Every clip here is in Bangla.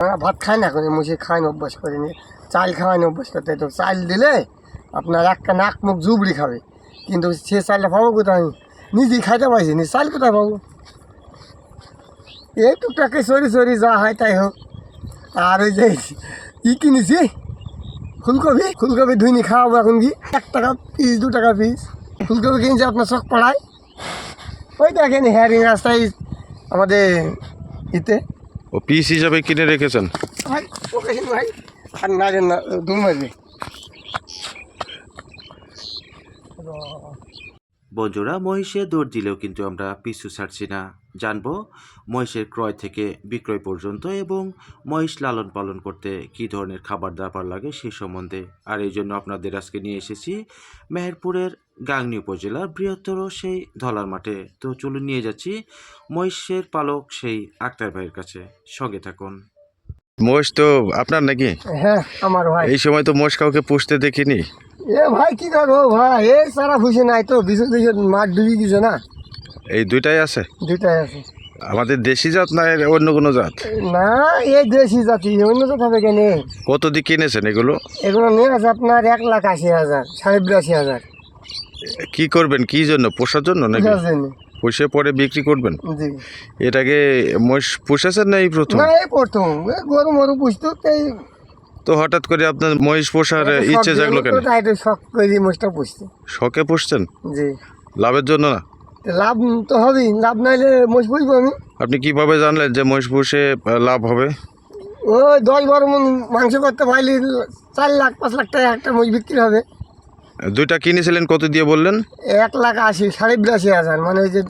আমরা ভাত খাই না করে মুসে খাওয়ানো অভ্যাস করিনি। চাল খাওয়ানো অভ্যাস করতে তো চাল দিলে আপনার একটা নাক মুখ জুবড়ি খাবে। কিন্তু সে চালটা পাবো কোথায়? আমি নিজেই খাইতে পারছি নি, চাল কোথায় পাবো? এই টুকটাকে সরি সরি, যা হয় তাই হোক। আর ওই যে ই কিনেছি, ফুলকপি ফুলকপি ধুইনি, খাওয়াবো এখন কি? এক টাকা পিস দু টাকা পিস ফুলকপি কিনছে আপনার শখ পড়ায়। ওই দেখেন, হেয়ারিং রাস্তায় আমাদের ইতে। ও পিস হিসাবে কিনে রেখেছেন? ভাই ওকে ভাই আর না দু মারবে বন্ধুরা মহিষে দৌড় দিলেও কিন্তু আমরা পিছু ছাড়ছি না। জানব মহিষের ক্রয় থেকে বিক্রয় পর্যন্ত এবং মহিষ লালন পালন করতে কী ধরনের খাবার দাবার লাগে সেই সম্বন্ধে। আর এই জন্য আপনাদের আজকে নিয়ে এসেছি মেহেরপুরের গাংনী উপজেলার বৃহত্তর সেই ধলার মাঠে। তো চলুন নিয়ে যাচ্ছি মহিষের পালক সেই আক্তার ভাইয়ের কাছে। সঙ্গে থাকুন। মোষ তো আপনার নাকি? হ্যাঁ আমার ভাই। এই সময় তো মোষ কাউকে পুষতে দেখিনি। এ ভাই কি করব ভাই? এ সারা ভুষে নাই তো বিশুদ্ধ বিশুদ্ধ মাঠ ডুবি গেছে না। এই দুইটাই আছে? দুইটাই আছে। আমাদের দেশি জাত না অন্য কোনো জাত? না এই দেশি জাতি অন্য জাত হবে কেন? কত দিয়ে কিনেছেন এগুলো? এগুলো নিয়ে আছে আপনার এক লাখ আশি হাজার সাড়ে বিরাশি হাজার। কি করবেন? কি জন্য? পোষার জন্য নাকি? পুষে পরে বিক্রি করবেন? জি। এটাকে মোষ পুষেছেন না এই প্রথম? না এই প্রথম। গরু মরু পুষতো এই তো হঠাৎ করে আপনার মহিষ পোষার ইচ্ছে জাগলো কেন? শখ করে মোষটা পুষতে শখে পুষছেন? জি। লাভের জন্য না? লাভ তো হবেই লাভ নাইলে মোষ পুষবো আমি। আপনি কীভাবে জানলেন যে মহিষ পুষে লাভ হবে? ওই দশ বারো মন মাংস করতে পারলে চার লাখ পাঁচ লাখ টাকা একটা মোষ বিক্রি হবে। দুইটা কিনেছিলেন কত দিয়ে বললেন? এক লাখ আশি সাড়ে বিরাশি হাজার মানে ওই যে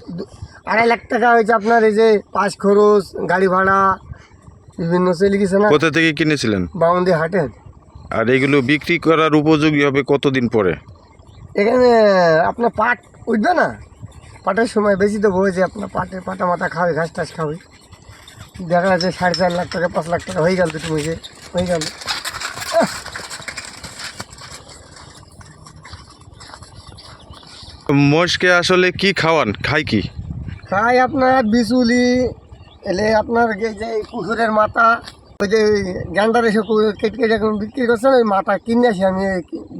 আড়াই লাখ টাকা হয়েছে আপনার এই যে পাঁচ খরচ গাড়ি ভাড়া বিভিন্ন চলে গেছে না কোথা থেকে কিনেছিলেন? বাউন্দি হাটের। আর এগুলো বিক্রি করার উপযোগী হবে কতদিন পরে? এখানে আপনার পাট উঠবে না? পাটের সময় বেশি তো হয়েছে আপনার পাটের পাটা মাথা খাবে ঘাস টাস খাবে দেখা যাচ্ছে সাড়ে চার লাখ টাকা পাঁচ লাখ টাকা হয়ে গেল দুটো হয়ে গেল। মোষকে আসলে কি খাওয়ান? খাই কি? খাই আপনার বিচুলি এলে আপনার এই যে পুকুরের মাথা ওই যে গ্যান্ডার এসে কেটে কেটে এখন বিক্রি করছে না ওই মাথা কিনে আসি আমি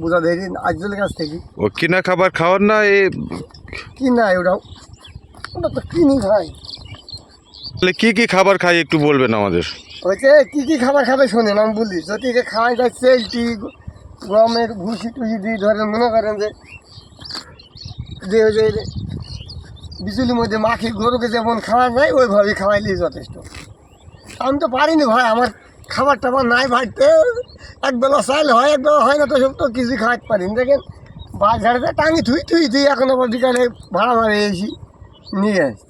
বোঝা বুঝা আজলের কাছ থেকে। ও কিনা খাবার খাওয়ান না এ কিনা ওটাও ওটা তো কিনি ভাই তাহলে কি কি খাবার খাই একটু বলবেন আমাদের? ওই যে কী কী খাবার খাবে শোনেন আমি বলি যদি খাওয়াই যায় চেলটি গমের ভুসি টুসি দিয়ে ধরেন মনে করেন যে যে মধ্যে মাখি গরুকে যেমন খাওয়া যায়, ওইভাবেই খাওয়াইলেই যথেষ্ট। আমি তো পারিনি ভাই, আমার খাবার টাবার নাই ভাইতে একবেলা চাইল হয়, একবেলা হয় না তো সব তো কিছু খাওয়াতে পারিনি দেখেন, বাজারে টাঙি থুই থুই থুই এখন আবার বিকালে ভাড়া মারে এসি নিয়ে আসি।